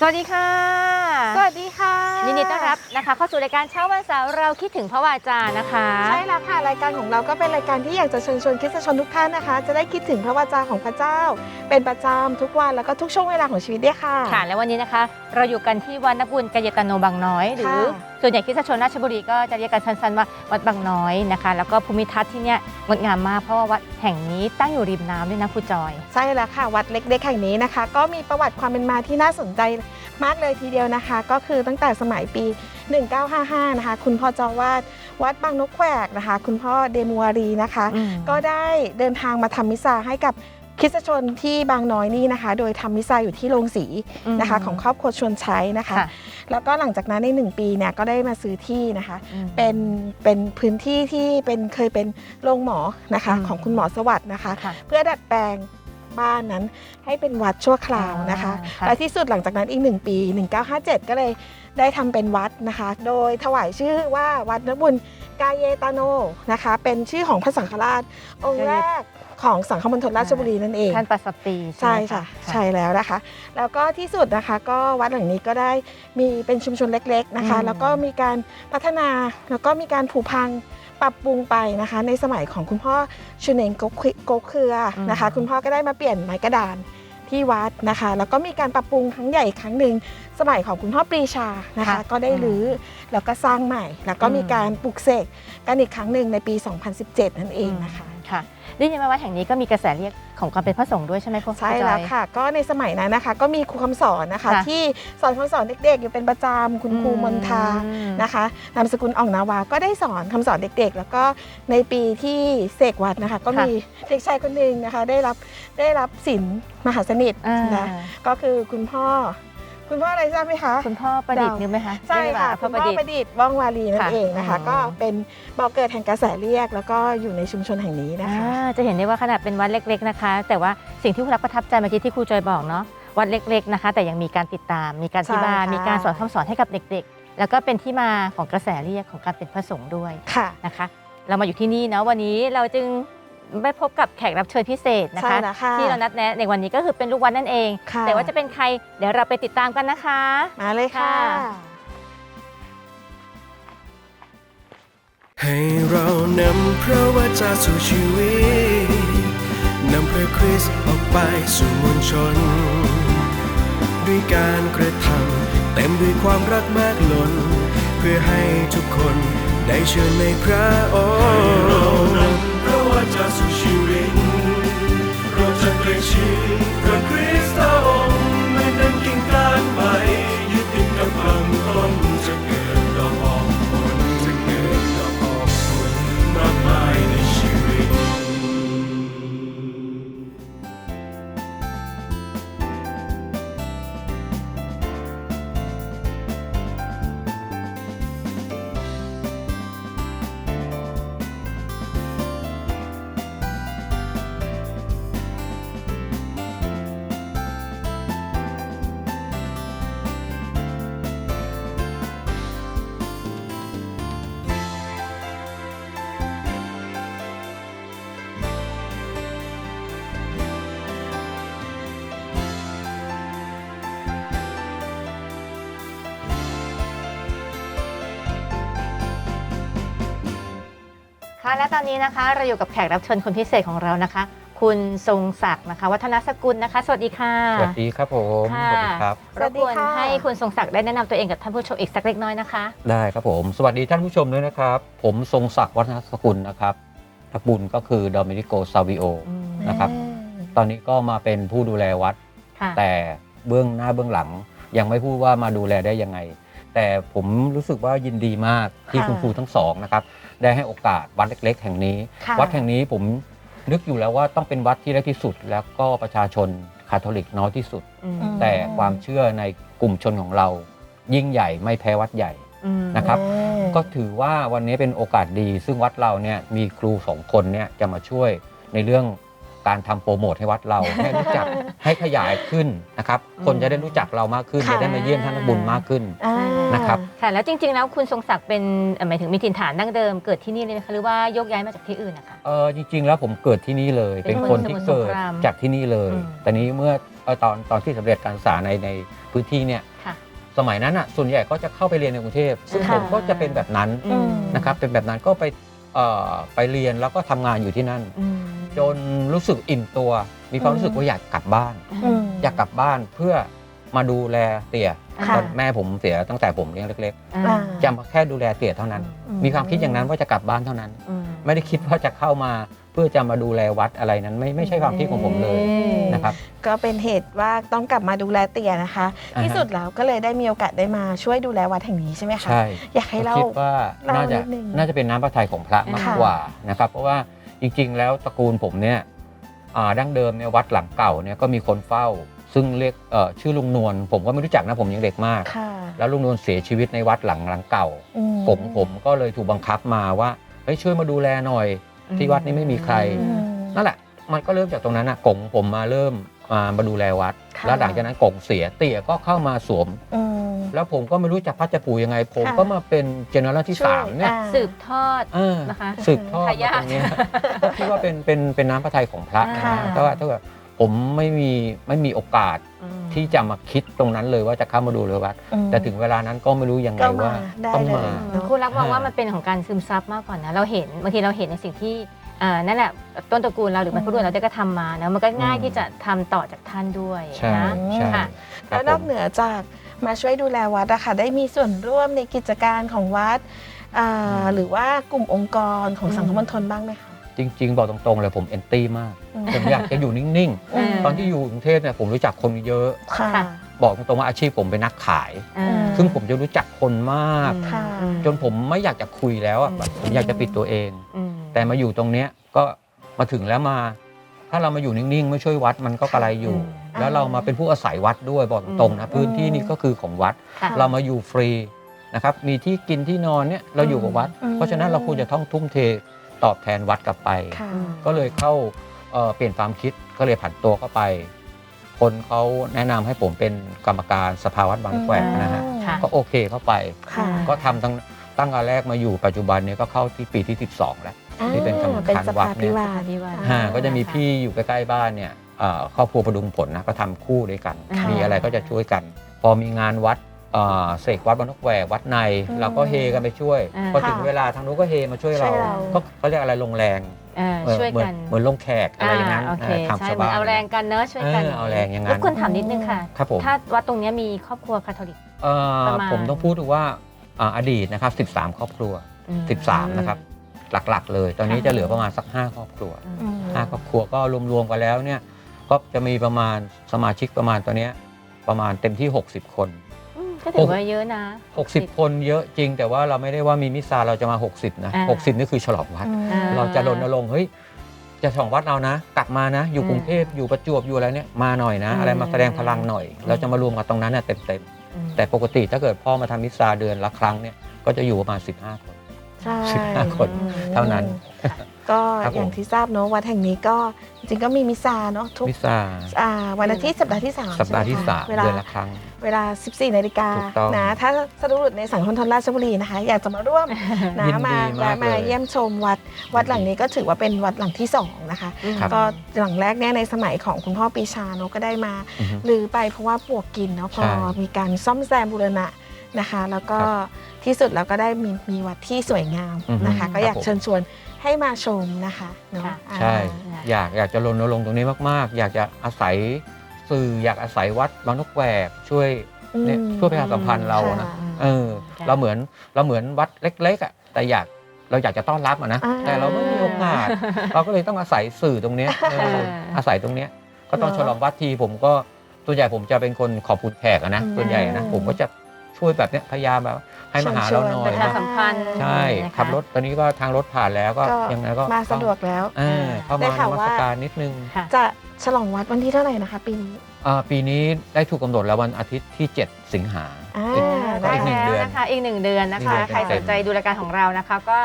สวัสดีค่ะ สวัสดีค่ะยินดีต้อนรับนะคะ เข้าสู่รายการเช้าวันเสาร์เราคิดถึงพระวาจานะคะ ใช่แล้วค่ะรายการของเราก็เป็นรายการที่อยากจะเชิญชวนคริสตชนทุกท่านนะคะ จะได้คิดถึงพระวาจาของพระเจ้า เป็นประจำทุกวันแล้วก็ทุกช่วงเวลาของชีวิตด้วยค่ะค่ะ และวันนี้นะคะ เราอยู่กันที่วัดนบุญกายตโนบางน้อย หรือค่ะส่วนใหญ่คริสตชนราชบุรีก็จะเรียกกันสั้นๆว่าวัดบางน้อยนะคะ แล้วก็ภูมิทัศน์ที่เนี่ยงดงามมากเพราะว่าวัดแห่งนี้ตั้งอยู่ริมน้ำด้วยนะครูจอย ใช่แล้วค่ะวัดเล็กๆแห่งนี้นะคะ ก็มีประวัติความเป็นมาที่น่าสนใจ มากเลยทีเดียวนะคะ ก็คือตั้งแต่สมัยปี 1955 นะคะ คุณพ่อเจ้าวาดวัดบางนกแขวกนะคะ คุณพ่อเดมัวรีนะคะอืมก็ได้เดินทางมาทำมิสซาให้กับคริสตชนที่บางน้อยนี่นะคะ โดยทำมิสซาอยู่ที่โรงสีนะคะ ของครอบครัวชวนใช้นะคะค่ะแล้วก็หลังจากนั้นใน1ปีเนี่ยก็ได้มาซื้อที่นะคะอืมเป็นเป็นพื้นที่ที่เป็นเคยเป็นโรงหมอนะคะอืมของคุณหมอสวัสด์นะคะค่ะเพื่อดัดแปลง บ้านนั้น ให้เป็นวัดชั่วคราวนะคะอ่าค่ะ และที่สุดหลังจากนั้นอีก 1 ปี 1957 ก็เลยได้ทำเป็นวัดนะคะ โดยถวายชื่อว่าวัดนบุญกาเยตาโนนะคะ เป็นชื่อของพระสังฆราชองค์แรกของสังฆมณฑลราชบุรีนั่นเอง ท่านปัสสปีใช่ไหมค่ะใช่แล้วนะคะ แล้วก็ที่สุดนะคะก็วัดหลังนี้ก็ได้มีเป็นชุมชนเล็กๆนะคะอืมแล้วก็มีการพัฒนาแล้วก็มีการผูพัง ปรับปรุงไปนะคะ ในสมัยของคุณพ่อชุนเองโกคุโกเครือนะคะ คุณพ่อก็ได้มาเปลี่ยนไม้กระดานที่วัดนะคะ แล้วก็มีการปรับปรุงครั้งใหญ่อีกครั้งหนึ่งสมัยของคุณพ่อปรีชานะคะ ก็ได้รื้อแล้วก็สร้างใหม่ แล้วก็มีการปลุกเสกกันอีกครั้งหนึ่งในปี 2017 นั่นเองนะคะค่ะ ได้ยินมาว่าแห่งนี้ก็มีกระแสเรียกของความเป็นพระสงฆ์ด้วยใช่ไหมครูใช่ครูจแล้อวยค่ะ ก็ในสมัยนั้นนะคะ ก็มีครูคำสอนนะคะค่ะที่สอนคำสอนเด็กๆ อยู่เป็นประจำคุณครูมนทาอืมนะคะนามสกุลอ่องนาวาก็ได้สอนคำสอนเด็กๆ แล้วก็ในปีที่เสกวัดนะคะ ก็มีเด็กชายคนหนึ่งนะคะ ได้รับได้รับสินมหาสนิทอ่านะก็คือคุณพ่อ คุณพ่ออะไรทราบไหมคะคุณพ่อประดิษฐ์เดานึกไหมคะใช่ค่ะเรียกว่าคุพ่อณประพ่อดิษปฐ์ระดิษฐ์ว่องวารีนั่นค่ะเองนะคะอ๋อก็เป็นบอกเกิดแห่งกระแสเรียก แล้วก็อยู่ในชุมชนแห่งนี้นะคะอ่าจะเห็นได้ว่าขนาดเป็นวัดเล็ก ๆนะคะ แต่ว่าสิ่งที่คุณรับประทับใจเมื่อกี้ที่ครูจอยบอกเนาะวัดเล็ก ๆนะคะ แต่ยังมีการติดตาม มีการที่บ้านใช่ค่ะมีการสอนคำสอนให้กับเด็ก ๆ แล้วก็เป็นที่มาของกระแสเรียกของการเป็นพระสงฆ์ด้วยค่ะนะคะ เรามาอยู่ที่นี่เนาะวันนี้เราจึง ได้พบกับแขกรับเชิญพิเศษนะใช่คะแล้วค่ะ ที่เรานัดแนะในวันนี้ก็คือเป็นลูกวัดนั่นเอง ค่ะแต่ว่าจะเป็นใครเดี๋ยวเราไปติดตามกันนะคะ มาเลยค่ะ ค่ะ ให้เรานำพระวจาสู่ชีวิต นำพระคริสต์ออกไปสู่มวลชน ด้วยการกระทำเต็มด้วยความรักมากล้น เพื่อให้ทุกคนได้เชื่อในพระองค์เรานำพระเจาสู่ชีวิตเราจะเกรงชิดพระคริสต์องค์ไม่นั้นกิ่งการไปยึดติดกับลำต้น ค่ะและตอนนี้นะคะเราอยู่กับแขกรับเชิญคนพิเศษของเรานะคะ คุณทรงศักดิ์นะคะ วัฒนสกุลนะคะ สวัสดีค่ะสวัสดีครับผมค่ะสวัสดีครับสรวับสดีกวนค่ะให้คุณทรงศักดิ์ได้แนะนำตัวเองกับท่านผู้ชมอีกสักเล็กน้อยนะคะ ได้ครับผม สวัสดีท่านผู้ชมด้วยนะครับ ผมทรงศักดิ์วัฒนสกุลนะครับตระกูลก็คือดอมินิโกซาวิโอนะครับตอนนี้ก็มาเป็นผู้ดูแลวัดค่ะแต่เบื้องหน้าเบื้องหลัง ยังไม่พูดว่ามาดูแลได้ยังไง แต่ผมรู้สึกว่ายินดีมากที่ค่ะคุณครูทั้งสองนะครับ ได้ให้โอกาสวัดเล็ก ๆ แห่งนี้ ค่ะ วัดแห่งนี้ผมนึกอยู่แล้วว่าต้องเป็นวัดที่เล็กที่สุด แล้วก็ประชาชนคาทอลิกน้อยที่สุด อืมแต่ความเชื่อในกลุ่มชนของเรา ยิ่งใหญ่ไม่แพ้วัดใหญ่ อืม นะครับอืมก็ถือว่าวันนี้เป็นโอกาสดี ซึ่งวัดเราเนี่ยมีครูสองคนเนี่ยจะมาช่วยในเรื่องการทำโปรโมทให้วัดเรา ให้รู้จัก ให้ขยายขึ้นนะครับคนจะได้รู้จักเรามากขึ้นค่ะ จะได้มาเยี่ยมท่านบุญมากขึ้น อ่านะครับ ค่ะแล้วจริง ๆ แล้วคุณทรงศักดิ์เป็นเอ่อหมายถึงมีถิ่นฐานดั้งเดิมเกิดที่นี่เลยไหมคะหรือว่าโยกย้ายมาจากที่อื่นนะคะ เออจริง ๆ แล้วผมเกิดที่นี่เลย เป็เป็นนคคนนที่สมุทรสงเกิดครามจากที่นี่เลยอืม แต่นี้เมื่ออตอนตอนที่สำเร็จการศึกษาในในพื้นที่เนี่ยค่ะ สมัยนั้นอะส่วนใหญ่ก็จะเข้าไปเรียนในกรุงเทพซึ่งค่ะ ผมก็จะเป็นแบบนั้นอืม นะครับเป็นแบบนั้นก็ไปเอ่อไปเรียนแล้วก็ทำงานอยู่ที่นั่น อืม จนรู้สึกอิ่มตัว มีความอืมรู้สึกว่าอยากกลับบ้าน อืม อยากกลับบ้านเพื่อมาดูแลเตี่ยค่ะ ตอนแม่ผมเสียตั้งแต่ผมยังเล็กอ่า ๆจะมาแค่ดูแลเตี่ยเท่านั้น อืมมีความคิดอย่างนั้นว่าจะกลับบ้านเท่านั้น อืม ไม่ได้คิดว่าจะเข้ามาเพื่อจะมาดูแลวัดอะไรนั้น ไม่ไม่ใช่ความคิดของผมเลยอืมนะครับ ก็เป็นเหตุว่าต้องกลับมาดูแลเตี่ยนะคะ อ่าฮะ ที่สุดแล้วก็เลยได้มีโอกาสได้มาช่วยดูแลวัดแห่งนี้ใช่ไหมคะ ใช่อยากให้เล่า คิดว่าเล่าน่าจะนิดนึงน่าจะเป็นน้ำพระทัยของพระมากค่ะ กว่านะครับ เพราะว่าจริงๆ แล้วตระกูลผมเนี่ยอ่า ดั้งเดิมเนี่ยวัดหลังเก่าเนี่ยก็มีคนเฝ้า ซึ่งเรียกเอ่อชื่อลุงนวลผมก็ไม่รู้จักนะผมยังเด็กมากค่ะแล้วลุงนวลเสียชีวิตในวัดหลังหลังเก่าอืผมผมก็เลยถูกบังคับมาว่าเฮ้ยช่วยมาดูแลหน่อย ที่วัดนี้ไม่มีใครอืมนั่นแหละมันก็เริ่มจากตรงนั้นนะกงผมมาเริ่ม มามาดูแลวัด ค่ะ แล้วหลังจากนั้นกงเสียเตี่ยก็เข้ามาสวม อืมแล้วผมก็ไม่รู้จะพัดจะปูยังไง ผมค่ะก็มาเป็นเจเนอเรลที่ช่วยสามเนี่ยอ่า สืบทอดเออนะคะสืบทอดทายาท มาตรงเนี้ยก็คิดว่าเป็นเป็นเป็นน้ำพระทัยของพระนะค่ะ แต่ว่าถ้าเกิดผมไม่มีไม่มีโอกาสอืม ที่จะมาคิดตรงนั้นเลยว่าจะเข้ามาดูเลยวัด อืม แต่ถึงเวลานั้นก็ไม่รู้ยังไงก็มาว่าได้ต้องเลย มาเนอะครูรักมองว่ามันเป็นของการซึมซับมากกว่านะเราเห็นบางทีเราเห็นในสิ่งที่ อ่านั่นแหละต้นตระกูลเราหรือบรรพบุรุษเราได้กระทำมานะมันก็ง่ายอืมที่จะทำต่อจากท่านด้วยใช่นะใช่ค่ะ ครัแล้บวนอกผมเหนือจากมาช่วยดูแลวัดอะค่ะได้มีส่วนร่วมในกิจการของวัดอ่าหรือว่ากลุ่มองค์กรของสังคมมณฑลบ้างไหมคะจริง ๆ บอกตรงๆเลยผมเอนตี้มาก อืมผมอยากจะอยู่นิ่ง อืม ๆ ตอนที่อยู่กรุงเทพเนี่ยผมรู้จักคนเยอะ ค่ะค่ะบอกตรงๆว่าอาชีพผมเป็นนักขาย อ่า ซึ่งผมจะรู้จักคนมาก ค่ะอืมจนผมไม่อยากจะคุยแล้วอะอืมแบบผมอยากจะปิดตัวเอง อืม แต่มาอยู่ตรงเนี้ยก็มาถึงแล้วมา ถ้าเรามาอยู่นิ่งๆ ไม่ช่วยวัดมันก็กระไรอยู่อืมแล้วเรามาเป็นผู้อาศัยวัดด้วยบอกตรงๆนะอืมพื้นที่นี้ก็คือของวัด ค่ะเรามาอยู่ฟรีนะครับมีที่กินที่นอนเนี่ยเราอยู่กับวัด อืม เพราะฉะนั้นเราควรจะต้องทุ่มเทตอบแทนวัดกลับไป ค่ะ ก็เลยเข้าเอ่อเปลี่ยนความคิดก็เลยผันตัวเข้าไป คนเขาแนะนำให้ผมเป็นกรรมการสภาวัดบางแควกนะฮะค่ะ ก็โอเคเข้าไป ค่ะ ก็ทำตั้งตั้งแต่แรกมาอยู่ปัจจุบันเนี่ยก็เข้าที่ปีที่ 12 แล้ว ที่เป็นกรรมการเป็นสวัดภาเนี่พิยวาทพิวาทอ่าฮะก็จะมีพี่อยู่ใกล้ๆบ้านเนี่ยเอ่อครอบครัวประดุงผลนะก็ทำคู่ด้วยกัน ค่ะมีอะไรก็จะช่วยกัน พอมีงานวัดเอ่อเสกวัดบานนกแหวกวัดใน อืมเราก็เฮกันไปช่วยอ่าพอถึงค่ะเวลาทางนู้นก็เฮมาช่วยเราช่วยเรา ก็เขาเรียกอะไรลงแรงเออเออช่วยเหมือกันเหมือนลงแขกอะไรอย่างนั้นโอเคเออทำใช่ชาวเหมือนบ้านเอาแรงกันเนอะช่วยกันเออเอาแรงอย่างนั้นแล้วคุณถามนิดนึงค่ะ ครับผม ถ้าวัดตรงเนี้ยมีครอบครัวคาทอลิก เอ่อประมาณ ผมต้องพูดถึงว่าอ่าอดีตนะครับ 13 ครอบครัวอืม13 นะครับ หลักๆ เลย ตอนนี้ค่ะจะเหลือประมาณสัก 5 ครอบครัวอืมอืม5ครอบครัวก็รวมๆกันแล้วเนี่ยก็จะมีประมาณสมาชิกประมาณตอนเนี้ยประมาณเต็มที่ 60 คนอืมก็ถือว่าเยอะนะ 60 คนเยอะจริง แต่ว่าเราไม่ได้ว่ามีมิสซาเราจะมา 60 นะอ่า60 นี่คือฉลองวัดอ่าเราจะรณรงค์เฮ้ยจะฉลองวัดเรานะ กลับมานะ อยู่อืมกรุงเทพอยู่ประจวบอยู่อะไรเนี่ยมาหน่อยนะอืมอะไรมาแสดงพลังหน่อย เราจะมารวมกันตรงนั้นเนี่ยเต็มๆอืมแต่ปกติถ้าเกิดพ่อมาทำมิสซาเดือนละครั้งเนี่ยก็จะอยู่ประมาณ 15 คน ใช่สิบห้าคนเท่านั้น ก็ครับผม อย่างที่ทราบเนอะวัดแห่งนี้ก็จริงๆก็มีมิสซาเนอะทุกมิสซาอ่าวันอาทิตย์สัปดาห์ที่สามสัปดาห์ที่ใช่ไหคะ3เวลา เดือนละครั้ง เวลา 14 นาฬิกาถูกต้องนะ ถ้าสะดุดในสังคมทนราชบุรีนะคะ อยากจะมาร่วมนะยินดีมามากมาเลย เยี่ยมชมวัด วัดหลังนี้ก็ถือว่าเป็นวัดหลังที่สองนะคะ ครับ ก็หลังแรกเนี่ยในสมัยของคุณพ่อปีชาเนอะก็ได้มาอือฮึ ลือไปเพราะว่าปลวกกินเนาะพอใช่มีการซ่อมแซมบูรณะนะคะ แล้วก็ครับ ที่สุดเราก็ได้มีมีวัดที่สวยงามอือฮึนะคะ ก็อยากครับผมเชิญชวนให้มาชมนะคะเนาะค่ะอ่าใช่อยากอยากจะรณรงค์ตรงนี้มาก ๆ อยากจะอาศัยสื่ออยากอาศัยวัดบางนกแหวกช่วยเนี่ยอืมช่วยประชาสัมพันธ์เรานะค่ะเออค่ะเราเหมือนเราเหมือนวัดเล็ก ๆอะแต่อยากเราอยากจะต้อนรับอะนะอ่าแต่เราไม่มีโอกาส เราก็เลยต้องอาศัยสื่อตรงเนี้ยเออเอออาศัยตรงเนี้ยก็ต้องเนอะฉลองวัดทีผมก็ตัวใหญ่ผมจะเป็นคนขอบคุณแขกอะนะอืมส่วนใหญ่นะผมก็จะช่วยแบบเนี้ยพยายามแบบ ให้มาหาเราหน่อปยระชาสัมพันธ์ใช่นะคะขับรถตอนนี้ก็ทางรถผ่านแล้วก็ก็ยังไงก็มาสะดวกแล้วเออเข้าได้มาข่าวนมัว่าสการนิดนึงค่ะจะฉลองวัดวันที่เท่าไหร่นะคะ ปีนี้อ่าปีนี้ได้ถูกกำหนดแล้ววันอาทิตย์ที่ 7 สิงหาอ่าอีกได้อีกหนึ่งแล้วเดือนนะคะอีกหนึ่งเดือนนะอีกหคะนึ่งเดือนใครสนใจดูรายการของเรานะคะก็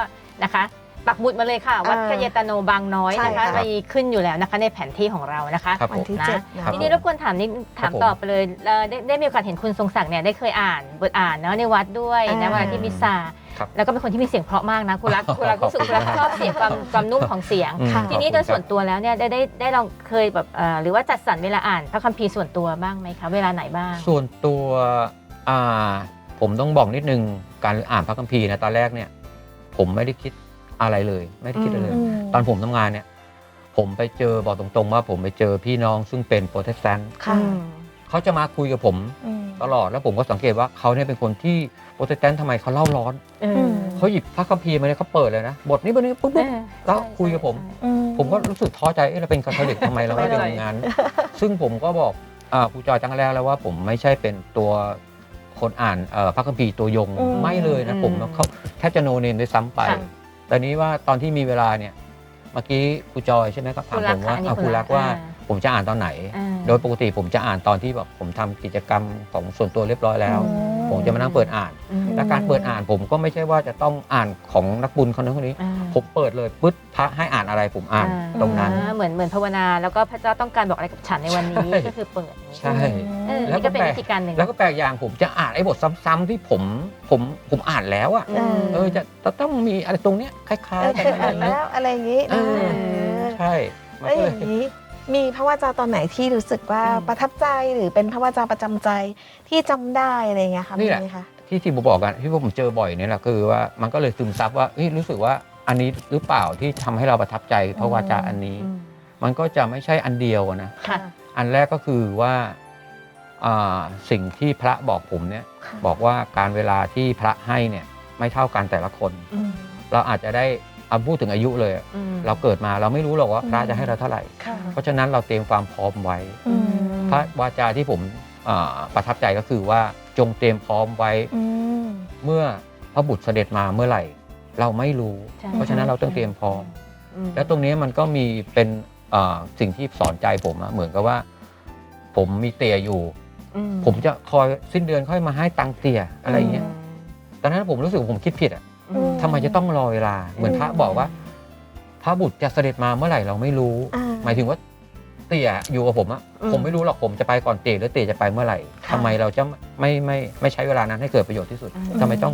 นะคะ ปักบุดมาเลยค่ะ วัดอ่าพระเยตโนบางน้อยใช่นะคะค่ะมีขึ้นอยู่แล้วนะคะ ในแผนที่ของเรานะคะครับวัผนม ที่นะเจ็ดเนอะครับทีนี้รบกวนถามนิดถามผมต่อไปเลยเอ่อได้ได้มีโอกาสเห็นคุณทรงศักดิ์เนี่ยได้เคยอ่านบทอ่านเนาะในวัดด้วยนะอ่า เวลาที่มิสซาครับแล้วก็เป็นคนที่มีเสียงเพราะมากนะคุณรักคุณรักรู้สึกคุณรักชอบเสียงความความนุ่มของเสียง อืมค่ะ ทีนี้ขโดอบยคุณส่วนตัวแล้วเนี่ยได้ได้ได้ลองเคยแบบเอ่อหรือว่าจัดสรรเวลาอ่านพระคัมภีร์ส่วนตัวบ้างไหมคะเวลาไหนบ้าง ส่วนตัวอ่าผมต้องบอกนิดนึงการอ่านพระคัมภีร์นะตอนแรกเนี่ย ผมไม่ได้คิด อะไรเลย ไม่ได้คิดอะไรเลยอืมตอนผมทำงานเนี่ย ผมไปเจอบอกตรงๆว่าผมไปเจอพี่น้องซึ่งเป็นโปรเตสแตนต์ค่ะ เขาจะมาคุยกับผมอืมตลอดแล้วผมก็สังเกตว่าเขาเนี่ยเป็นคนที่โปรเตสแตนต์ทำไมเขาเล่าร้อนเออมเขาหยิบพระคัมภีร์มาเนี่ยเขาเปิดเลยนะ บทนี้บทนี้ปุ๊บปุ๊บ แล้วคุยกับผม อืผมก็รู้สึกท้อใจ เอ๊ะเราเป็นคาทอลิกทำไมเราไม่เป็นอย่างนั้น ซึ่งผมก็บอกอ่าครูจอยตั้งแต่แรกแล้วว่าผมไม่ใช่เป็นตัวคนอ่านเอ่อพระคัมภีร์ตัวยง อืมไม่เลยนะอืมผมเขาแทบจะโนเนมด้วยซ้ำไป ค่ะ แต่นี้ว่าตอนที่มีเวลาเนี่ย เมื่อกี้ครูจอยใช่ไหมครับถามผมว่าอันนี้อะครูรักว่าอ่ ผมจะอ่านตอนไหน อ่าโดยปกติผมจะอ่านตอนที่แบบผมทำกิจกรรมของส่วนตัวเรียบร้อยแล้ว อืม ผมจะมานั่งเปิดอ่าน อืมและการเปิดอ่านผมก็ไม่ใช่ว่าจะต้องอ่านของนักบุญคนนั้นคนนี้ อ่าผมเปิดเลยปึ๊ดพระให้อ่านอะไรผมอ่านอ่าตรงนั้น อ่าเหมือนเหมือนภาวนาแล้วก็พระเจ้าต้องการบอกอะไรกับฉันในวันนี้ใช่ ก็คือเปิดอย่างนี้ใช่ เออแล้วนี่ก็ก็เป็นแปล วิธีการหนึ่งแล้วก็แปลกอย่างผมจะอ่านไอ้บทซ้ำๆที่ผมผมผมอ่านแล้วอะอืมเออจะจะต้องมีอะไรตรงเนี้ยคล้ายเออๆกันเคยอะไรอ่านเงี้ยแล้วอะไรอย่างนี้เออเออใช่มันแล้วก็อเลยย่างนี้ มีพระวจาตอนไหนที่รู้สึกว่าอืมประทับใจหรือเป็นพระวจาประจำใจที่จำได้อะไรอย่างเงี้ยค่ะนี่แหละมีไหมคะที่ที่ผมบอกกันที่ผมเจอบ่อยเนี่ยแหละคือว่ามันก็เลยซึมซับว่าเฮ้ยรู้สึกว่าอันนี้หรือเปล่าที่ทำให้เราประทับใจพระวจาอันนี้อืมมันก็จะไม่ใช่อันเดียวอะนะค่ะอันแรกก็คือว่าอ่าสิ่งที่พระบอกผมเนี่ยค่ะบอกว่าการเวลาที่พระให้เนี่ยไม่เท่ากันแต่ละคนอืมเราอาจจะได้ เอาพูดถึงอายุเลย อืมเราเกิดมาเราไม่รู้หรอกว่าอืมพระจะให้เราเท่าไหร่ ค่ะเพราะฉะนั้นเราเตรียมความพร้อมไว้ อืมพระวาจาที่ผมอ่าประทับใจก็คือว่าจงเตรียมพร้อมไว้ อืม เมื่อพระบุตรเสด็จมาเมื่อไหร่ เราไม่รู้ ใช่ เพราะฉะนั้นเราต้องเตรียมพร้อม อืม แล้วตรงนี้มันก็มีเป็นอ่าสิ่งที่สอนใจผมอะเหมือนกับว่า ผมมีเตี่ยอยู่ อืผมจะคอยสิ้นเดือนค่อยมาให้ตังค์เตี่ยอะไรอย่างเงี้ยตอนนั้นผมรู้สึกว่าผมคิดผิดอะ อืม ทำไมจะต้องรอเวลา เหมือนพระบอกว่า พระบุตรจะเสด็จมาเมื่อไหร่เราไม่รู้ อ่า หมายถึงว่าเตี่ยอยู่กับผมอะอืมผมไม่รู้หรอกผมจะไปก่อนเตี่ยหรือเตี่ยจะไปเมื่อไหร่ค่ะทำไมเราจะไม่ไม่ไม่ใช้เวลานั้นให้เกิดประโยชน์ที่สุดอืม ทำไมต้อง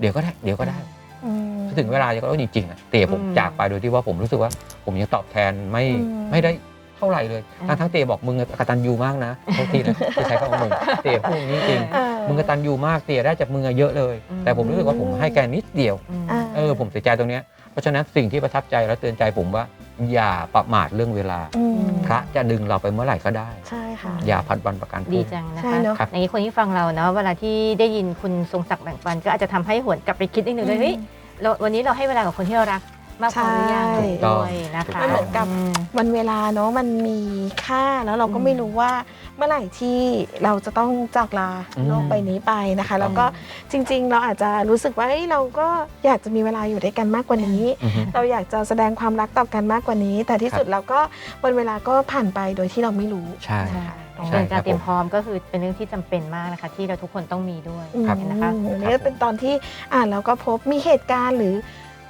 เดี๋ยวก็ได้เดี๋ยวก็ได้ อืม ถึงเวลาจะก็ต้องจริงๆอะเตี่ยผมอืมจากไปโดยที่ว่าผมรู้สึกว่า ผมยังตอบแทนไม่อืม ไม่ได้เท่าไหร่เลย อืม ทั้งทั้งเตี่ยบอกมึงกตันยูมากนะโทษทีนะที่ใช้คำว่ามึงเตี่ยพูดอย่างนี้จริงเออ มึงกตันยูมากเตี่ยได้จากมึงอะเยอะเลย อืม แต่ผมรู้สึกว่าผมให้แกนิดเดียวอืมอ่า เออผมเสียใจตรงเนี้ยเพราะฉะนั้นสิ่งที่ประทับใจและเตือนใจผมว่า อย่าประมาทเรื่องเวลา อืมพระจะดึงเราไปเมื่อไหร่ก็ได้ ใช่ค่ะ อย่าพัดวันประกันพรุ่งดีจังนะใช่คะเนอะ ครับ อย่างนี้คนที่ฟังเราเนาะเวลาที่ได้ยินคุณทรงศักดิ์แบ่งปัน ก็อาจจะทำให้หวนกลับไปคิดนิดนึงเลยเฮ้ยเราวันนี้เราให้เวลากับคนที่เรารัก มากพอหรือยังใช่ ด้วยนะคะมันเหมือนกับมวันเวลาเนาะมันมีค่าแล้วเราก็อืมไม่รู้ว่าเมื่อไหร่ที่เราจะต้องจากลาอืมโลกใบนี้ไปนะคะ แล้วก็จริงๆ เราอาจจะรู้สึกว่าเอ้ยเราก็อยากจะมีเวลาอยู่ด้วยกันมากกว่านี้ อือฮึ เราอยากจะแสดงความรักต่อกันมากกว่านี้ แต่ที่สุดเราก็วันเวลาก็ผ่านไปโดยที่เราไม่รู้ ใช่นะคะใช่เรื่องครัการบเตรียมพร้อมก็คือเป็นเรื่องที่จำเป็นมากนะคะ ที่เราทุกคนต้องมีด้วยอืมนะคะอันนี้ก็เป็นตอนที่อ่านแล้วก็พบมีเหตุการณ์หรือ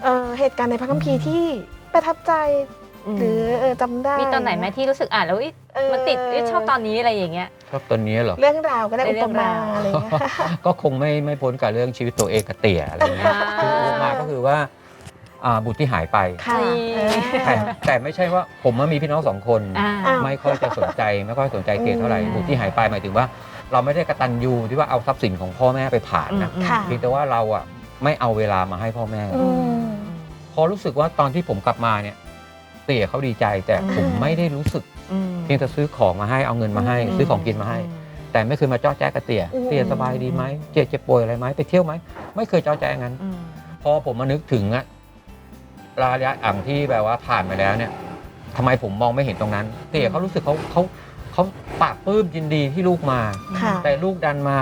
เอ่อเหตุการณ์ในพระคัมภีร์ที่ประทับใจ หรือเออจำได้มีตอนไหนไหมที่รู้สึกอ่านแล้วเอ้ยเออมันติดเอ้ยชอบตอนนี้อะไรอย่างเงี้ย ชอบตัวนี้เหรอ เรื่องราวก็ได้ในอุเรื่ปองมาาวอะไรอย่างเงี้ย ก็คงไม่ไม่พ้นกับเรื่องชีวิตตัวเองกับเตี่ยอะไรเงี้ยอ่า คืออุปมาก็คือว่าอ่าบุตรที่หายไปค่ะนี่เออแต่แต่ไม่ใช่ว่าผมว่ามีพี่น้องสองคน อ่า อ้าว ไม่ค่อยจะสนใจ ไม่ค่อยสนใจเตี่ยเท่าไหร่อืม บุตรที่หายไปหมายถึงว่า เราไม่ได้กระตันยูที่ว่าเอาทรัพย์สินของพ่อแม่ไปผ่านนะอืม ค่ะ เพียงแต่ว่าเราอะ ไม่เอาเวลามาให้พ่อแม่อืม พอรู้สึกว่าตอนที่ผมกลับมาเนี่ยเตี่ยเขาดีใจแต่อืมผมไม่ได้รู้สึกอืมเพียงแต่ซื้อของมาให้เอาเงินมาให้อืมซื้อของกินมาให้ แต่ไม่เคยมาจ้อแจ๊กกับเตี่ยอืม เตี่ยสบายดีไหมเจ็บเจ็บป่วยอะไรไหมไปเที่ยวไหมไม่เคยจ้อแจ๊งั้น อืมพอผมมานึกถึงอะระยะอ่างที่แบบว่าผ่านไปแล้วเนี่ยทำไมผมมองไม่เห็นตรงนั้น เตี่ยเขารู้สึกเขาเขาเขาปากปลื้มยินดีที่ลูกมา ค่ะ แต่ลูกดันมา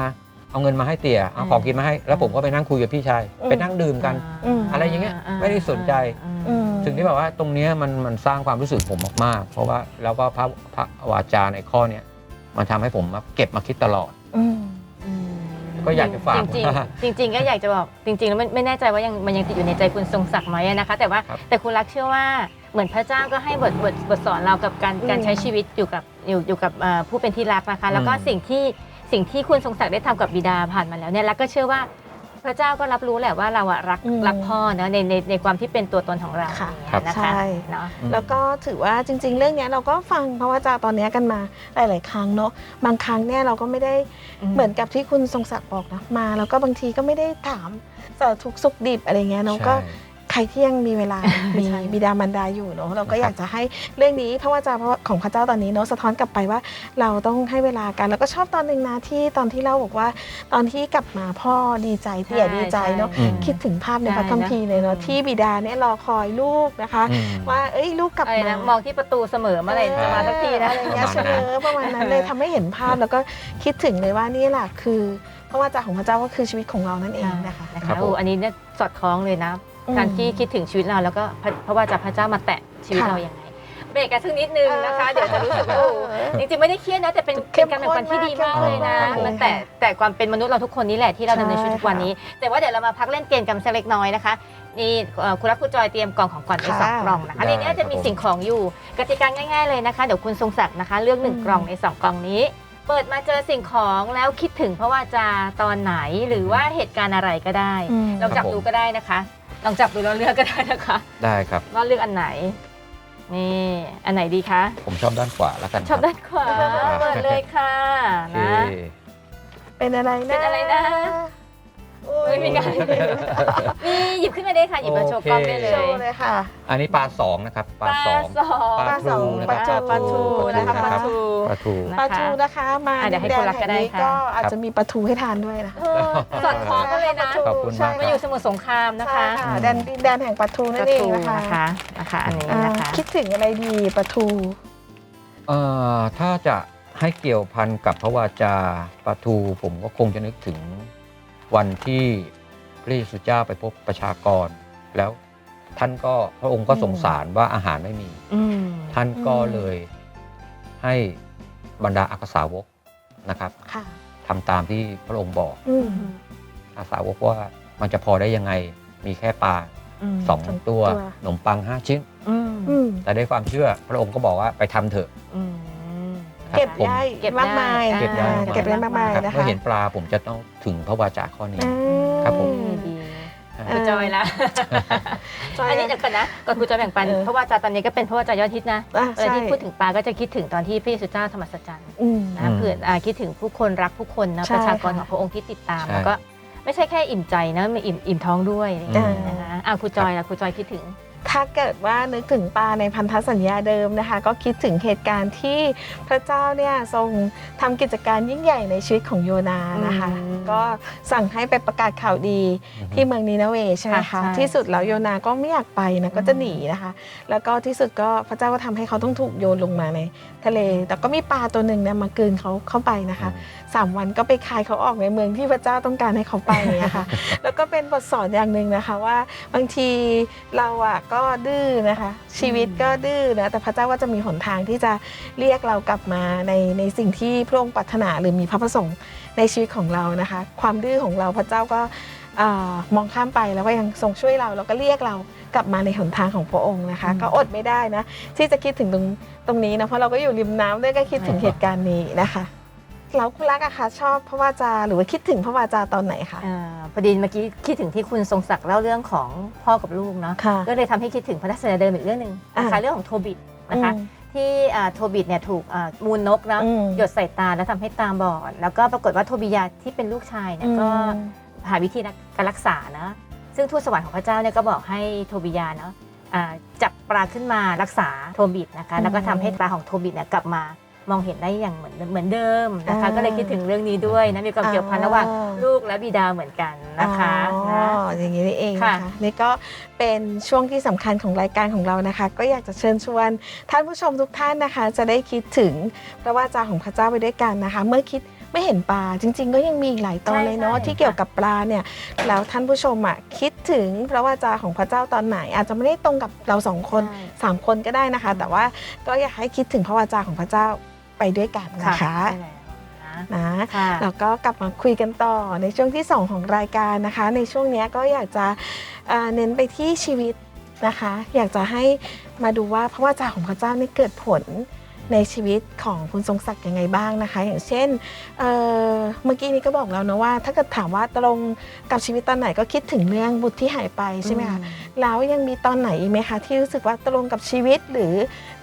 เอาเงินมาให้เตี่ยเอาของกินมาให้ แล้วผมก็ไปนั่งคุยกับพี่ชายอืมไปนั่งดื่มกันอืมอะไรอย่างเงี้ยไม่ได้สนใจอืมถึงที่แบบว่าตรงเนี้ยมันมันสร้างความรู้สึกผมมากๆ เพราะว่าแล้วก็พระพระวาจาในข้อเนี้ยมันทำให้ผมมาเก็บมาคิดตลอดอืมอืมก็อยากจะฝากจริงว่าๆจริงๆก็อยากจะบอกจริงๆแล้วไม่ไม่แน่ใจว่ายังมันยังติดอยู่ในใจคุณทรงศักดิ์ไหมนะคะ แต่ว่าครับแต่คุณรักเชื่อว่าเหมือนพระเจ้าก็ให้บทบทบทสอนเรากับการอืมการใช้ชีวิตอยู่กับอยู่อยู่กับเอ่อผู้เป็นที่รักนะคะ แล้วก็อืมสิ่งที่ สิ่งที่คุณทรงศักดิ์ได้ทำกับบิดาผ่านมาแล้วเนี่ยรักก็เชื่อว่าพระเจ้าก็รับรู้แหละว่าเราอะรักอืมรักพ่อเนอะในในในความที่เป็นตัวตนของเราค่ะอย่างเงี้ยนะใช่คะเนาะอืมแล้วก็ถือว่าจริง ๆ เรื่องเนี้ยเราก็ฟังพระวจาตอนเนี้ยกันมาหลาย ๆ ครั้งเนาะบางครั้งเนี่ยเราก็ไม่ได้อืมเหมือนกับที่คุณทรงศักดิ์บอกนะมา แล้วก็บางทีก็ไม่ได้ถามสารทุกข์สุขดิบอะไรเงี้ยเนาะก็ใช่ใค รที่ยังมีเวลา มีใช่บิดามารดาอยู่เนาะเราก็นะครับอยากจะให้เรื่องนี้พระวจาของพระเจ้าตอนนี้เนาะสะท้อนกลับไปว่าเราต้องให้เวลากันแล้วก็ชอบตอนหนึ่งนะที่ตอนที่เล่าบอกว่าตอนที่กลับมาพ่อดีใจเตี่ยดีใจเนาะอืมคิดถึงภาพในพระใช่คัมภีร์เลยเนาะอืมที่บิดาเนี่ยรอคอยลูกนะคะอืมว่าเอ้ยลูกกลับอะไรมานะมองที่ประตูเสมอเมื่อไหร่จะมาสักทีนะอะไรเงี้ยประเชมาณนั้นลอประมาณนั้นเลยทำให้เห็นภาพแล้วก็คิดถึงเลยว่านี่แหละคือพระวจาของพระเจ้าก็คือชีวิตของเรานั่นเองนะคะนะครัคะบผมโอ้อันนี้เนี่ยสอดคล้องเลยนะอืม การที่คิดถึงชีวิตเราแล้วก็พระเพราะว่าจะพระเจ้ามาแตะชีวิตค่ะเราอย่างไรเบรกกันสักนิดนึงนะคะเออเดี๋ยวจะรู้สึกว่าโอ้จริงๆไม่ได้เครียดนะแต่เป็นเข้เป็นมการแบ่งปันที่ดีมากเลยนะเข้มข้นมากมันแต่แต่ความเป็นมนุษย์เราทุกคนนี้แหละที่เราดำเนินชีวิตทุกวันใช่นี้ แต่ว่าเดี๋ยวเรามาพักเล่นเกมกันสักเล็กน้อยนะคะนี่เอ่อคุณรับคุณจอยเตรียมกล่องของขวัญไปสองค่ะกล่องนะคะได้ในนี้จะมีครับผมสิ่งของอยู่กติกาง่าย ๆเลยนะคะเดี๋ยวคุณทรงศักดิ์นะคะ เลือกหนึ่งอืมกล่องในสองกล่องนี้เปิดมาเจอสิ่งของแล้วคิดถึงพระวาจาตอนไหนหรือว่าเหตุการณ์อะไรก็ได้อืมลองจับดูก็ได้นะคะ ลองจับดูแล้วเลือกก็ได้นะคะ ได้ครับ ว่าเลือกอันไหน นี่ อันไหนดีคะ ผมชอบด้านขวาแล้วกันชอบด้านขวาเปิดเลยค่ะโอเคนะ เป็นอะไรนะ เป็นอะไรนะ โอ้ยไม่มีการนี่หยิบขึ้นมาเลยค่ะ หยิบมาโชว์กล้องได้เลโชย ว์เลยค่ะ อันนี้ปลาสองนะครับปลาสองสองปลาทู ปลาทูปลาทูนะคะปลาทูปลาทูนะปลาทูนะคะมาอะเดี๋ยวให้ดิคนแดรันกก็แห่งได้นี้ค่ะก็อาจจะมีปลาทูให้ทานด้วยนะคะเออสอดคล้องกันเลยนะขอบคุณมากมาอยู่สมุทรสงครามนะใช่คะค่ะแดนดินแดนแห่งปลาทูปนั่ลานเองทูนะคะนะคะนะคะ อันนี้อ่านะคะ คิดถึงอะไรดีปลาทู เอ่อถ้าจะให้เกี่ยวพันกับพระวาจาปลาทูผมก็คงจะนึกถึง วันที่พระเยซูเจ้าไปพบประชากร แล้วท่านก็พระองค์ก็อืมสงสารว่าอาหารไม่มีอืมท่านก็อืมเลยให้บรรดาอักษาวกนะครับค่ะทำตามที่พระองค์บอกอืมอาสาวกว่ามันจะพอได้ยังไงมีแค่ปลาสองสองตัวตัวขนมปังห้าชิ้นอืมอืมแต่ด้วยความเชื่อพระองค์ก็บอกว่าไปทำเถอะอืม เก็บผมได้เก็บได้มากมายเก็บได้ อ่าเก็บได้มากมายครับนะเมื่อคะเห็นปลาผมจะต้องถึงพระวาจาข้อนี้อ่าครับผม ดีเอคุณจอยละจอยอันนี้เดี๋ยวก่อนนะก่อนคุณจอยแบ่งปัน เออ เพราะว่าจาตอนนี้ก็เป็นเพราะว่าจายอดฮิตนะอะเวลาใช่ที่พูดถึงปลาก็จะคิดถึงตอนที่พระเยซูเจ้าธรรมสัจจรรย์อืม นะอืมเผื่ออ่าคิดถึงผู้คนรักผู้คนนะใช่ประชากรค่ะของพระองค์ที่ติดตามใช่ แล้วก็ไม่ใช่แค่อิ่มใจนะมีอิ่มอิ่มท้องด้วยอะไรอย่างเงี้ยอืมนะคะอะครูจอยละครูจอยคิดถึงถ้าเกิดว่านึกถึงปลาในพันธสัญญาเดิมนะคะ ก็คิดถึงเหตุการณ์ที่พระเจ้าเนี่ยทรงทำกิจการยิ่งใหญ่ในชีวิตของโยนานะคะอืมก็สั่งให้ไปประกาศข่าวดีที่เมืองนีนาเวใช่ไหมค่ะคะใช่ที่สุดแล้วโยนาก็ไม่อยากไปนะก็จะอืมหนีนะคะ แล้วก็ที่สุดก็พระเจ้าก็ทำให้เขาต้องถูกโยนลงมาในทะเล แต่ก็มีปลาตัวหนึ่งเนี่ยมากลืนเขาเข้าไปนะคะสามวันก็ไปคายเขาออกในเมืองที่พระเจ้าต้องการให้เขาไปอย่างเงี้ยค่ะ แล้วก็เป็นบทสอนอย่างหนึ่งนะคะว่าบางทีเราอะก็ดื้อนะคะ ชีวิตก็ดื้อนะแต่พระเจ้าก็จะมีหนทางที่จะเรียกเรากลับมาในในสิ่งที่พระองค์ปรารถนาหรือมีพระประสงค์ในชีวิตของเรานะคะ ความดื้อของเราพระเจ้าก็เอ่อมองข้ามไปแล้วก็ยังทรงช่วยเราแล้วก็เรียกเรากลับมาในหนทางของพระองค์นะคะอืมก็อดไม่ได้นะ ที่จะคิดถึงตรงตรงนี้นะเพราะเราก็อยู่ริมน้ำด้วยก็คิดถึงใช่เหตุการณ์นี้นะคะ แล้วคุณรักอะคะชอบพระวาจาหรือว่าคิดถึงพระวาจาตอนไหนคะอ่าพอดีเมื่อกี้คิดถึงที่คุณทรงศักดิ์เล่าเรื่องของพ่อกับลูกเนาะค่ะ ก็เลยทำให้คิดถึงพระทัศนเดิมอีกเรื่องหนึ่งนะคะอ่าเรื่องของโทบิตนะคะอืม ที่อ่าโทบิตเนี่ยถูกอ่ามูลนกเนาะอืม หยดใส่ตาแล้วทำให้ตาบอด แล้วก็ปรากฏว่าโทบิยาที่เป็นลูกชายเนี่ยก็หาวิธีการรักษานะ ซึ่งทูตสวรรค์ของพระเจ้าเนี่ยก็บอกให้โทบิยาเนาะอ่าจับปลาขึ้นมารักษาโทบิตนะคะ แล้วก็ทำให้ปลาของโทบิตเนี่ยกลับมา มองเห็นได้อย่างเหมือนเหมือนเดิมนะคะอ่าก็เลยคิดถึงเรื่องนี้ด้วยนะมีความเกี่ยวพันระหว่างอ่าลูกและบิดาเหมือนกันนะคะอ๋นะออย่างนี้นี่เองค่ะนะคะนี่ก็เป็นช่วงที่สำคัญของรายการของเรานะคะ ก็อยากจะเชิญชวนท่านผู้ชมทุกท่านนะคะ จะได้คิดถึงพระวาจาของพระเจ้าไปด้วยกันนะคะ เมื่อคิดไม่เห็นปลาจริง ๆ ก็ยังมีอีกหลายตอนใช่เลยเนาะใช่ที่เกี่ยวกับปลาเนี่ยแล้วท่านผู้ชมอะคิดถึงพระวาจาของพระเจ้าตอนไหน อาจจะไม่ได้ตรงกับเราสองคนใช่สามคนก็ได้นะคะ แต่ว่าก็อยากให้คิดถึงพระวาจาของพระเจ้า ไปด้วยกันนะคะใช่แล้วนะนะค่ะแล้วก็กลับมาคุยกันต่อในช่วงที่ 2 ของรายการนะคะ ในช่วงเนี้ยก็อยากจะเอ่อเน้นไปที่ชีวิตนะคะ อยากจะให้มาดูว่าพระวาจาของพระเจ้านี่เกิดผลในชีวิตของคุณทรงศักดิ์ยังไงบ้างนะคะ อย่างเช่นเอ่อเมื่อกี้นี้ก็บอกแล้วนะว่า ถ้าเกิดถามว่าตรงกับชีวิตตอนไหนก็คิดถึงเรื่องบุตรที่หายไปใช่ไหมคะแล้วยังมีตอนไหนอีกไหมคะที่รู้สึกว่าตรงกับชีวิตหรือ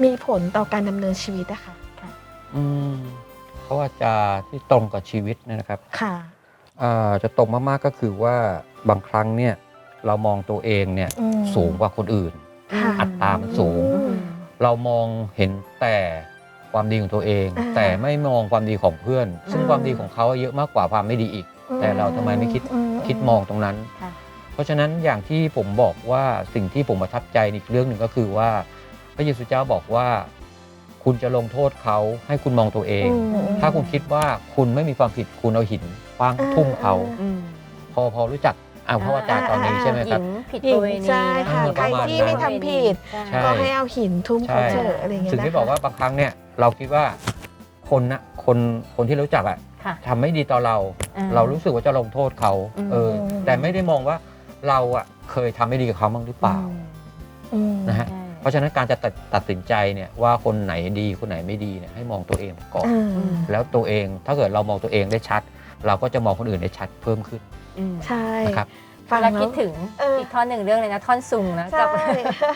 มีผลต่อการดำเนินชีวิตอะคะ อืมเพราะว่าจะที่ตรงกับชีวิตเนยนะครับค่ะ อ่าจะตรงมากๆก็คือว่าบางครั้งเนี่ยเรามองตัวเองเนี่ยอืม สูงกว่าคนอื่น ค่ะอัตรามันสูง อืม เรามองเห็นแต่ความดีของตัวเอง อ่าแต่ไม่มองความดีของเพื่อน ซึ่งอืมความดีของเขาเยอะมากกว่าความไม่ดีอีก แต่เราทำไมไม่คิด คิดมองตรงนั้น ค่ะ เพราะฉะนั้นอย่างที่ผมบอกว่าสิ่งที่ผมประทับใจอีกเรื่องหนึ่งก็คือว่า พระเยซูเจ้าบอกว่า คุณจะลงโทษเขาให้คุณมองตัวเองอืมถ้าคุณคิดว่าคุณไม่มีความผิดคุณเอาหินคว้างอ่าทุ่มเขาอืมพอพอรู้จักอ่าพระวจาตอนนี้ใช่ไหมครับญิงผิดหญิปงระเวณีใช่ค่ะเออใครประมาณที่นั้นไม่ทำผิดใช่ใช่ก็ให้เอาหินทุ่มเขาใช่เถอะอะไรอย่างเงี้ยถึงนะได้บอกว่าบางครั้งเนี่ยเราคิดว่าคนนะคนคนที่รู้จักอะค่ะทำไม่ดีต่อเราอ่าเรารู้สึกว่าจะลงโทษเขาอืมเออแต่ไม่ได้มองว่าเราอะเคยทำไม่ดีกับเขาบ้างหรือเปล่าอืมนะฮะใช่ เพราะฉะนั้นการจะตัดตัดสินใจเนี่ยว่าคนไหนดีคนไหนไม่ดีเนี่ยให้มองตัวเองก่อนอ่าอืมแล้วตัวเองถ้าเกิดเรามองตัวเองได้ชัด เราก็จะมองคนอื่นได้ชัดเพิ่มขึ้นอืมใช่ นะครับ ฟังเวลาแล้คิวดถึงเอออี อีกท่อนหนึ่งเรื่องเลยนะท่อนซุงนะใช่ กับ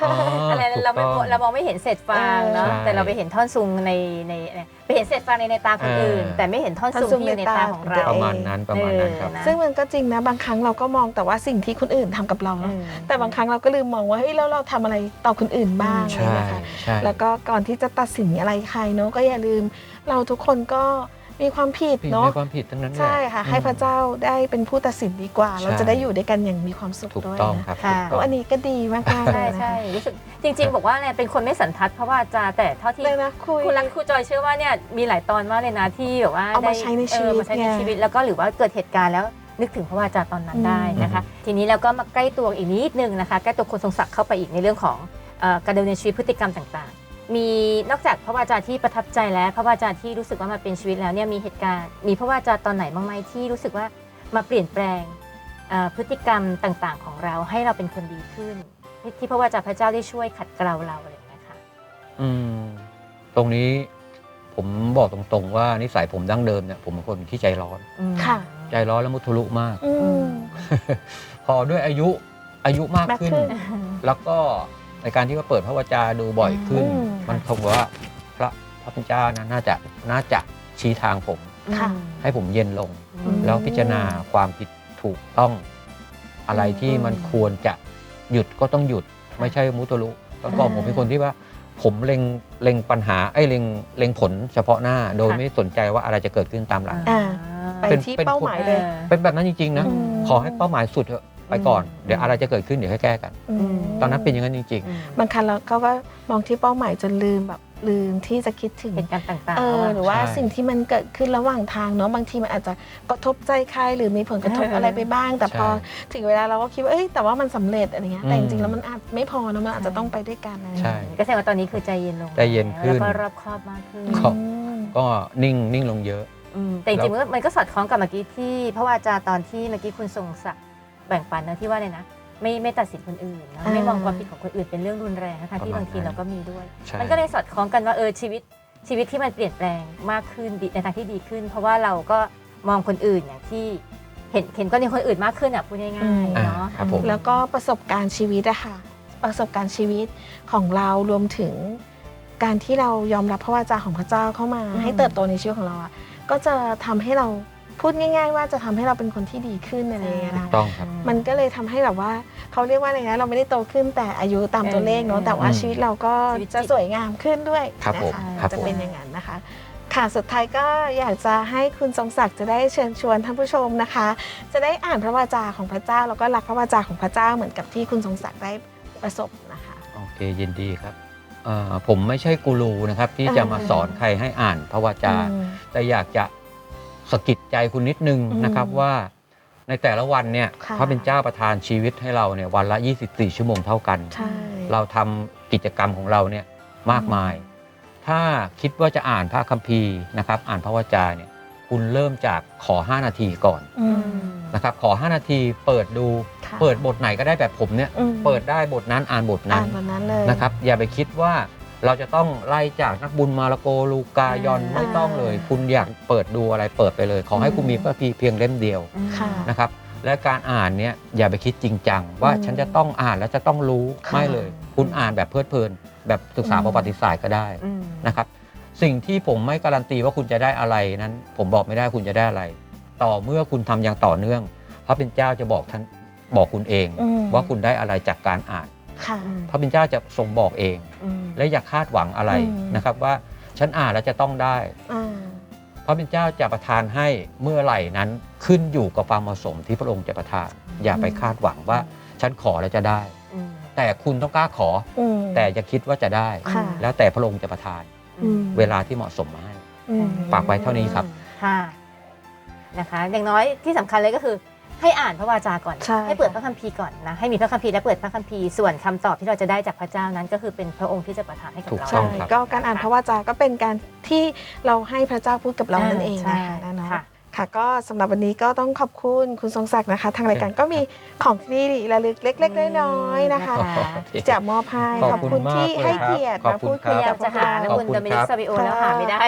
อ๋ออะไรถูกเราไม่ต้อง เรามองไม่เห็นเศษฟางเนาะใช่ แต่เราไปเห็นท่อนซุงในในไปเห็นเศษฟางในในตาคนอื่นอ่าแต่ไม่เห็นท่อนท่อนซุงซุงที่อยู่ในในตาตาของเรา ประมาณนั้นประมาณนั้นครับ เออนะ ซึ่งมันก็จริงนะบางครั้งเราก็มองแต่ว่าสิ่งที่คนอื่นทำกับเราอืเนาะม แต่บางครั้งเราก็ลืมมองว่าเฮ้ยแล้วเราทำอะไรต่อคนอื่นบ้างอืมอะไรใช่นะคะ ใช่ แล้วก็ก่อนที่จะตัดสินอะไรใครเนาะก็อย่าลืม เราทุกคนก็ มีความผิดผิดเนาะในความผิดทั้งนั้นแหละใช่ค่ะ ให้พระเจ้าได้เป็นผู้ตัดสินดีกว่าใช่เราจะได้อยู่ด้วยกันอย่างมีความสุขถูกด้วยต้องนะครับค่ะ ถูกก็ต้องอันนี้ก็ดีมากๆเลใช่ยนะใช่คะรู้สึกจริง ๆ บอกว่าเนี่ยเป็นคนไม่สันทัดเพราะว่าจะแต่เท่าที่ เลยนะคุย คุณรักครูจอยเชื่อว่าเนี่ยมีหลายตอนมากเลยนะที่แบบว่าเอามาได้ใช้ในชีวิตเออมาใช้ในไงชีวิตแล้วก็หรือว่าเกิดเหตุการณ์แล้วนึกถึงพระวาจาตอนนั้นได้นะคะ ทีนี้เราก็มาใกล้ตัวอีกนิดนึงนะคะใกล้ตัวคนทรงศักดิ์เข้าไปอีกในเรื่องของเอ่อการดำเนินชีวิตพฤติกรรมต่างๆ มีนอกจากพระวาจาที่ประทับใจแล้ว พระวาจาที่รู้สึกว่ามาเป็นชีวิตแล้วเนี่ยมีเหตุการณ์ มีพระวาจาตอนไหนบ้างไหมที่รู้สึกว่ามาเปลี่ยนแปลงเอ่อพฤติกรรมต่างๆ ของเราให้เราเป็นคนดีขึ้นที่ที่พระวาจาพระเจ้าได้ช่วยขัดเกลาเราอะไรอย่างเงี้ยค่ะอืมตรงนี้ผมบอกตรงๆ ว่านิสัยผมดั้งเดิมเนี่ยผมเป็นคนที่ใจร้อนอืมค่ะใจร้อนและมุทะลุมากอืมพอด้วยอายุอายุมากมากขึ้นขึ้น แล้วก็ ในการที่ว่าเปิดพระวจาดูบ่อยขึ้น อืม มันคงว่าพระพระพุทธเจ้านะน่าจะน่าจะชี้ทางผม ค่ะ ให้ผมเย็นลง อืม แล้วพิจารณาความผิดถูกต้อง อะไรที่มันควรจะหยุดก็ต้องหยุด ไม่ใช่มุทะลุแล้วก็อ่า ผมเป็นคนที่ว่า ผมเล็งเล็งปัญหาไอ้ยเล็งเล็งผลเฉพาะหน้า โดยค่ะไม่สนใจว่าอะไรจะเกิดขึ้นตามหลัง อ่า ไปเป็นที่เป็น เป้าหมายเลย เป็นแบบนั้นจริงๆนะ อืม ขอให้เป้าหมายสุดเถอะ ไปก่อนอืมเดี๋ยวอะไรจะเกิดขึ้นเดี๋ยวค่อยแก้กันอืมตอนนั้นเป็นอย่างนั้นจริงอืมบางครั้งเราเขาก็มองที่เป้าหมายจนลืมแบบลืมที่จะคิดถึงเหตุการณ์ต่างเอๆอว่าหรือว่าใช่สิ่งที่มันเกิดขึ้นระหว่างทางเนาะบางทีมันอาจจะกระทบใจใครหรือมีผลกระทบเอออ อะไรไปบ้าง แต่ใช่พอถึงเวลาเราก็คิดว่าเอ้ยแต่ว่ามันสำเร็จอะไรเงี้ยแต่อืจม ริงๆแล้วมันอาจไม่พอเนอะมันอาจจะต้องไปด้วยกันอะไรใช่เงี้ยก็แสดงว่าตอนนี้คือใจเย็นลงใจเย็นขึ้นแล้วก็รอบคอบมากขึ้นครั บ อืม ๆ ก็นิ่งนิ่งลงเยอะ อืมแต่จริงๆมันก็มันก็สอดคล้องกับเมื่อกี้ที่พระวาจาตอนที่เมื่อกี้คุณทรงศักดิ์ แบ่งปันนะที่ว่าเลยนะ ไม่ไม่ตัดสินคนอื่นนะอ่าไม่มองความผิดของคนอื่นเป็นเรื่องรุนแรงนะคะที่ประมาณบางทีนั้นเราก็มีด้วยใช่มันก็เลยสอดคล้องกันว่าเออชีวิตชีวิตที่มันเปลี่ยนแปลงมากขึ้นดีในทางที่ดีขึ้น เพราะว่าเราก็มองคนอื่นอย่างที่เห็นเห็นก็ในคนอื่นมากขึ้นอะพูดง่ายๆอ่าเนาะครับผมแล้วก็ประสบการณ์ชีวิตอะค่ะประสบการณ์ชีวิตของเรารวมถึงการที่เรายอมรับพระวาจาของพระเจ้าเข้ามา ให้เติบโตในชีวิตของเราอะก็จะทำให้เรา พูดง่าย ๆ ว่าจะทำให้เราเป็นคนที่ดีขึ้นอะไรอย่างเงี้ยถูนะกต้องครับมันก็เลยทำให้แบบว่าเขาเรียกว่าอะไรนะเราไม่ได้โตขึ้นแต่อายุตามตัวเลขเนาะเออแต่ว่าอืมชีวิตเราก็จะสวยงามขึ้นด้วยครับผมนะคะครับจะผมเป็นอย่างนั้นนะคะค่ะสุดท้ายก็อยากจะให้คุณทรงศักดิ์จะได้เชิญชวนท่านผู้ชมนะคะ จะได้อ่านพระวาจาของพระเจ้า แล้วก็รักพระวาจาของพระเจ้าเหมือนกับที่คุณทรงศักดิ์ได้ประสบนะคะโอเคยินดีครับเอ่อผมไม่ใช่กูรูนะครับที่จะอ่ามมาสอนใครให้อ่านพระวจาอืมแต่อยากจะ สะกิดใจคุณนิดนึงอืมนะครับว่าในแต่ละวันเนี่ยค่ะพระเป็นเจ้าประทานชีวิตให้เราเนี่ยวันละ 24 ชั่วโมงเท่ากันใช่เราทำกิจกรรมของเราเนี่ยมากมาย ถ้าคิดว่าจะอ่านพระคัมภีร์นะครับอ่านพระวจาเนี่ยคุณเริ่มจากขอ 5 นาทีก่อนอือืมมนะครับขอ 5 นาทีเปิดดูค่ะเปิดบทไหนก็ได้แบบผมเนี่ยอืมเปิดได้บทนั้นอ่านบทนั้อ่านนวันนั้นเลยนะครับ อย่าไปคิดว่า เราจะต้องไล่จากนักบุญมาระโกลูกายอนอ่าไม่ต้องเลย คุณอยากเปิดดูอะไรเปิดไปเลย ขอให้คุณมีพระพีร์เพียงเล่มเดียวอืมค่ะ นะครับ และการอ่านเนี่ยอย่าไปคิดจริงจังว่าอืมฉันจะต้องอ่านแล้วจะต้องรู้ค่ะ ไม่เลย คุณอ่านแบบเพลิดเพลิน แบบศึกษาอืมประวัติศาสตร์ก็ได้อืมนะครับ สิ่งที่ผมไม่การันตีว่าคุณจะได้อะไรนั้น ผมบอกไม่ได้คุณจะได้อะไร ต่อเมื่อคุณทำอย่างต่อเนื่องพระเป็นเจ้าจะบอกท่านบอกคุณเอง อืม ว่าคุณได้อะไรจากการอ่านค่ะ พระเป็นเจ้าจะทรงบอกเองอืมและอย่าคาดหวังอะไรอืมนะครับว่าฉันอ่านแล้วจะต้องได้อ่าพระเป็นเจ้าจะประทานให้เมื่อไหร่นั้นขึ้นอยู่กับความเหมาะสมที่พระองค์จะประทาน อย่าไปคาดหวังว่าฉันขอแล้วจะได้อืมแต่คุณต้องกล้าขออืมแต่จะคิดว่าจะได้ค่ะแล้วแต่พระองค์จะประทานอืมเวลาที่เหมาะสมมาให้อืมฝากไว้เท่านี้ครับค่ะนะคะ อย่างน้อยที่สำคัญเลยก็คือ ให้อ่านพระวาจาก่อน ใช่ให้เปิดพระคัมภีร์ก่อนนะ ให้มีพระคัมภีร์และเปิดพระคัมภีร์ ส่วนคำตอบที่เราจะได้จากพระเจ้านั้น ก็คือเป็นพระองค์ที่จะประทานให้กับถูก เรา ต้ใช่องครับ ก็การอ่านพระวาจาก็เป็นการที่เราให้พระเจ้าพูดกับเรานั่นเองใช่นะคะนะเนาะค่ะ ค่ะก็สำหรับวันนี้ก็ต้องขอบคุณคุณทรงศักดิ์นะคะ ทางรายการก็มีของที่ระลึกเล็ก ๆ น้อยๆนะคะค่ะจะมอบให้ขขออบบคุคุณณมากที่เลยให้ครับเกียรติขอบมาคุพูณดพคุยยายากัมบพวจะกหาเรานะขอบคุณคุณโดมินิคกรับซาบิโอแล้วหาไม่ได้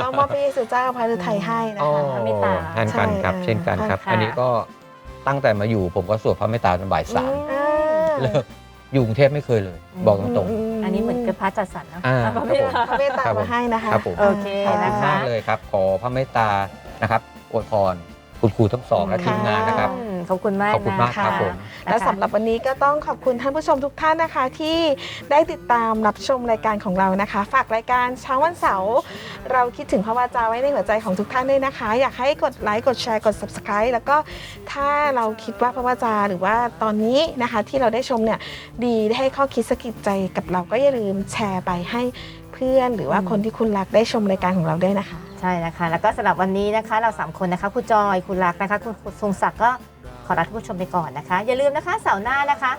เรามอบให้สุเจ้าพระฤทัยให้นะโอ้คะ เมตตาเช่นกันครับ ใช่เช่นกันครับ ค่ะ อันนี้ก็ตั้งแต่มาอยู่ผมก็สวดพระเมตตาจนบ่ายสามอ่าเลิก อยู่กรุงเทพไม่เคยเลย บอกตรง อันนี้เหมือนกับพระจัดสรรเนอะอ่า พระเมตตา พระเมตตาครับผมมาให้นะคะ ครับผม โอเคขอบคุณนะคะมากเลยครับ ขอพระเมตตานะครับอวยพร คุณครูทั้งสองและทีมงานนะครับ อืมขอบคุณมากขอบคุณมากครับนะะผมและสำหรับวันนี้ก็ต้องขอบคุณท่านผู้ชมทุกท่านนะคะ ที่ได้ติดตามรับชมรายการของเรานะคะ ฝากรายการเช้าวันเสาร์เราคิดถึงพระวาจาไว้ในหัวใจของทุกท่านด้วยนะคะ อยากให้กดไลค์กดแชร์กด subscribe แล้วก็ถ้าเราคิดว่าพระวาจาหรือว่าตอนนี้นะคะที่เราได้ชมเนี่ยดีได้ให้ข้อคิดสะกิดใจกับเราก็อย่าลืมแชร์ไปให้เพื่อน หรือว่าอืมคนที่คุณรักได้ชมรายการของเราด้วยนะคะ ใช่นะคะ แล้วก็สำหรับวันนี้นะคะ เราสามคนนะคะคุณจอยคุณรักนะคะคุณทรงศักดิ์ก็ขอลาท่านผู้ชมไปก่อนนะคะ อย่าลืมนะคะเสาร์หน้านะคะ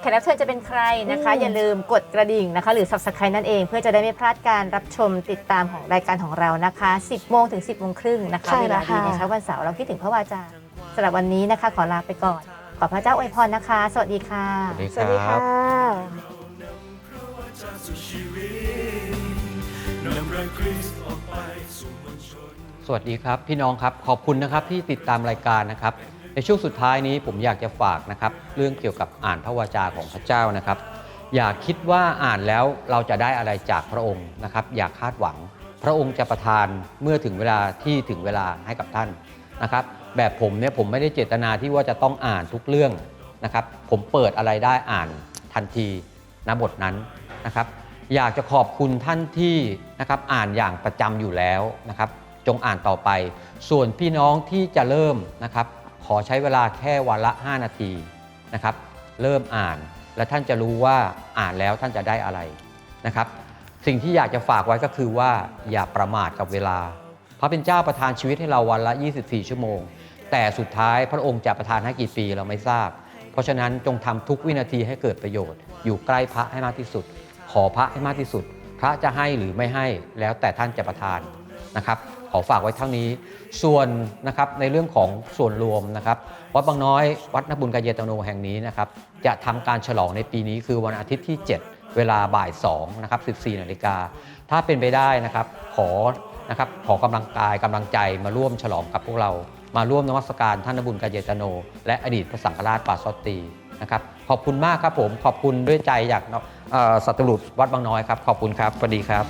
แขกรับเชิญจะเป็นใครนะคะอืมอย่าลืมกดกระดิ่งนะคะ หรือ subscribe นั่นเอง เพื่อจะได้ไม่พลาดการรับชมติดตามของรายการของเรานะคะ 10โมงถึง 10โมงครึ่งนะคะใช่เวแล้ลาวดีค่ะในเช้าวันเสาร์เราคิดถึงพระวาจาสำหรับวันนี้นะคะ ขอลาไปก่อนขอพระเจ้าอวยพรนะคะ สวัสดีค่ะ สวัสดีค่ะจะสู่ชีวิตนำรังคริ สวัสดีครับ พี่น้องครับขอบคุณนะครับที่ติดตามรายการนะครับ ในช่วงสุดท้ายนี้ผมอยากจะฝากนะครับ เรื่องเกี่ยวกับอ่านพระวจาของพระเจ้านะครับ อย่าคิดว่าอ่านแล้วเราจะได้อะไรจากพระองค์นะครับ อย่าคาดหวัง พระองค์จะประทานเมื่อถึงเวลาที่ถึงเวลาให้กับท่านนะครับ แบบผมเนี่ยผมไม่ได้เจตนาที่ว่าจะต้องอ่านทุกเรื่องนะครับ ผมเปิดอะไรได้อ่านทันทีณบทนั้นนะครับ อยากจะขอบคุณท่านที่นะครับอ่านอย่างประจำอยู่แล้วนะครับ จงอ่านต่อไป ส่วนพี่น้องที่จะเริ่มนะครับ ขอใช้เวลาแค่วันละ 5 นาทีนะครับ เริ่มอ่านและท่านจะรู้ว่าอ่านแล้วท่านจะได้อะไรนะครับ สิ่งที่อยากจะฝากไว้ก็คือว่าอย่าประมาทกับเวลา พระเป็นเจ้าประทานชีวิตให้เราวันละ 24 ชั่วโมง แต่สุดท้ายพระองค์จะประทานให้กี่ปีเราไม่ทราบ เพราะฉะนั้นจงทำทุกวินาทีให้เกิดประโยชน์ อยู่ใกล้พระให้มากที่สุด ขอพระให้มากที่สุด พระจะให้หรือไม่ให้แล้วแต่ท่านจะประทานนะครับขอฝากไว้เท่านี้ ส่วนนะครับในเรื่องของส่วนรวมนะครับวัดบางน้อยวัดนบุญกายเยตโนแห่งนี้นะครับจะทำการฉลองในปีนี้คือวันอาทิตย์ที่ 7 เวลาบ่าย2นะครับ14นาฬิกาถ้าเป็นไปได้นะครับขอนะครับขอกำลังกายกำลังใจมาร่วมฉลองกับพวกเรา มาร่วมนมัสการท่านนบุญกายเยตโน และอดีตพระสังฆราชป่าซอตีนะครับ ขอบคุณมากครับผม ขอบคุณด้วยใจจากสัตว์รุษวัดบางน้อยครับ ขอบคุณครับสวัสดีครับ